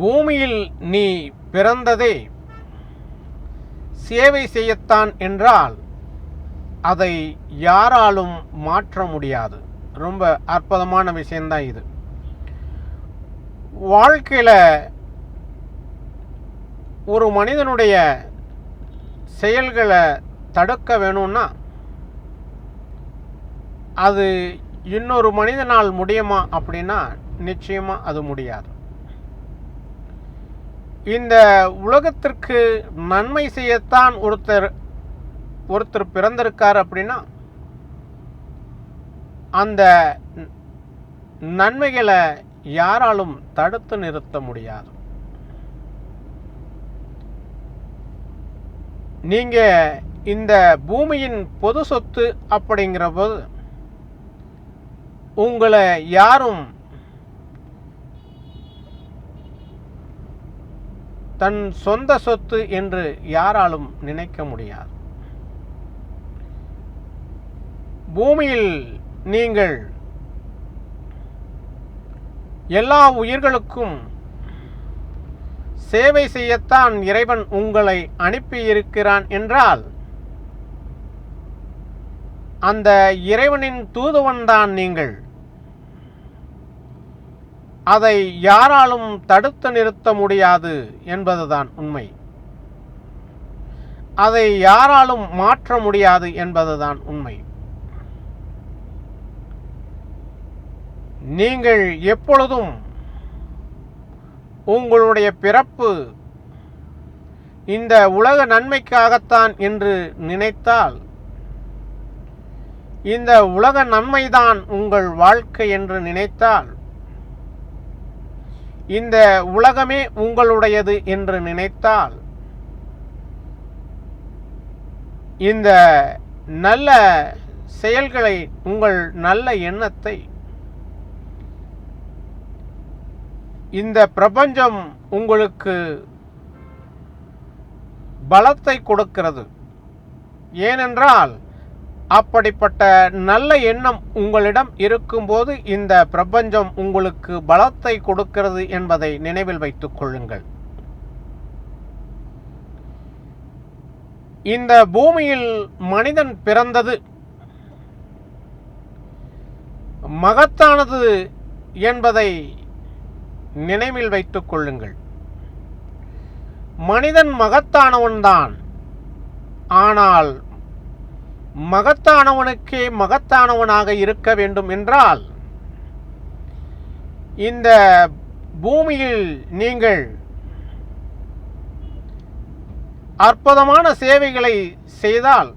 பூமியில் நீ பிறந்ததே. சேவை செய்யத்தான் என்றால் அதை யாராலும் மாற்ற முடியாது. ரொம்ப அற்புதமான விஷயந்தான் இது. வாழ்க்கையில் ஒரு மனிதனுடைய செயல்களை தடுக்க வேணும்னா அது இன்னொரு மனிதனால் முடியுமா அப்படின்னா நிச்சயமாக அது முடியாது. இந்த உலகத்திற்கு நன்மை செய்யத்தான் ஒருத்தர் ஒருத்தர் பிறந்திருக்கார் அப்படின்னா அந்த நன்மைகளை யாராலும் தடுத்து நிறுத்த முடியாது. நீங்க இந்த பூமியின் பொது சொத்து அப்படிங்கிற போது உங்களை யாரும் தன் சொந்த சொத்து என்று யாராலும் நினைக்க முடியாது. பூமியில் நீங்கள் எல்லா உயிர்களுக்கும் சேவை செய்யத்தான் இறைவன் உங்களை அனுப்பியிருக்கிறான் என்றால் அந்த இறைவனின் தூதுவன்தான் நீங்கள். அதை யாராலும் தடுத்து நிறுத்த முடியாது என்பதுதான் உண்மை. அதை யாராலும் மாற்ற முடியாது என்பதுதான் உண்மை. நீங்கள் எப்பொழுதும் உங்களுடைய பிறப்பு இந்த உலக நன்மைக்காகத்தான் என்று நினைத்தால் இந்த உலக நன்மைதான் உங்கள் வாழ்க்கை என்று நினைத்தால் இந்த உலகமே உங்களுடையது என்று நினைத்தால் இந்த நல்ல செயல்களை உங்கள் நல்ல எண்ணத்தை இந்த பிரபஞ்சம் உங்களுக்கு பலத்தை கொடுக்கிறது. ஏனென்றால் அப்படிப்பட்ட நல்ல எண்ணம் உங்களிடம் இருக்கும்போது இந்த பிரபஞ்சம் உங்களுக்கு பலத்தை கொடுக்கிறது என்பதை நினைவில் வைத்துக் கொள்ளுங்கள். இந்த பூமியில் மனிதன் பிறந்தது மகத்தானது என்பதை நினைவில் வைத்துக் கொள்ளுங்கள். மனிதன் மகத்தானவன்தான். ஆனால் மகத்தானவனுக்கே மகத்தானவனாக இருக்க வேண்டும் என்றால் இந்த பூமியில் நீங்கள் அற்புதமான சேவைகளை செய்தால்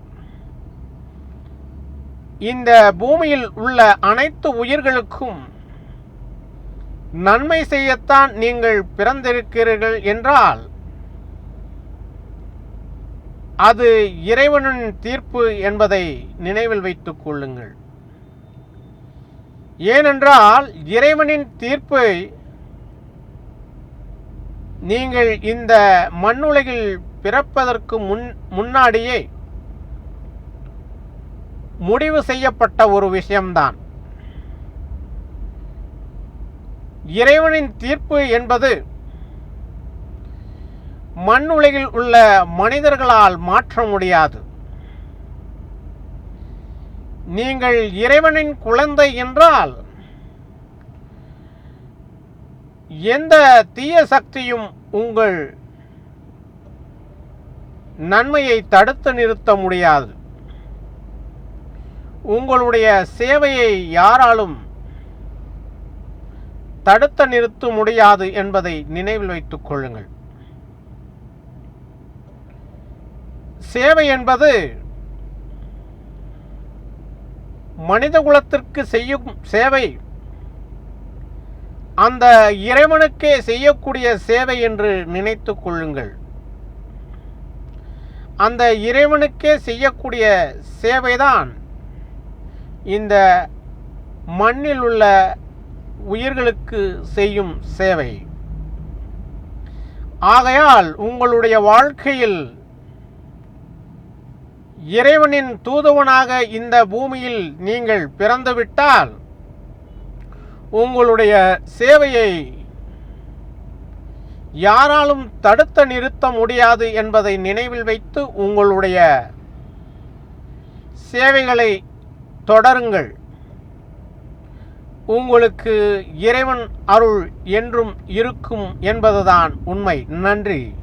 இந்த பூமியில் உள்ள அனைத்து உயிர்களுக்கும் நன்மை செய்யத்தான் நீங்கள் பிறந்திருக்கிறீர்கள் என்றால் அது இறைவனின் தீர்ப்பு என்பதை நினைவில் வைத்துக் கொள்ளுங்கள். ஏனென்றால் இறைவனின் தீர்ப்பை நீங்கள் இந்த மண்ணுலகில் பிறப்பதற்கு முன் முன்னாடியே முடிவு செய்யப்பட்ட ஒரு விஷயம்தான். இறைவனின் தீர்ப்பு என்பது மண்ணுலகில் உள்ள மனிதர்களால் மாற்ற முடியாது. நீங்கள் இறைவனின் குழந்தை என்றால் எந்த தீய சக்தியும் உங்கள் நன்மையை தடுத்து நிறுத்த முடியாது. உங்களுடைய சேவையை யாராலும் தடுத்து நிறுத்த முடியாது என்பதை நினைவில் வைத்துக் கொள்ளுங்கள். சேவை என்பது மனித குலத்திற்கு செய்யும் சேவை. அந்த இறைவனுக்கே செய்யக்கூடிய சேவை என்று நினைத்து கொள்ளுங்கள். அந்த இறைவனுக்கே செய்யக்கூடிய சேவைதான் இந்த மண்ணில் உள்ள உயிர்களுக்கு செய்யும் சேவை. ஆகையால் உங்களுடைய வாழ்க்கையில் இறைவனின் தூதுவனாக இந்த பூமியில் நீங்கள் பிறந்துவிட்டால் உங்களுடைய சேவையை யாராலும் தடுத்த நிறுத்த முடியாது என்பதை நினைவில் வைத்து உங்களுடைய சேவைகளை தொடருங்கள். உங்களுக்கு இறைவன் அருள் என்றும் இருக்கும் என்பதுதான் உண்மை. நன்றி.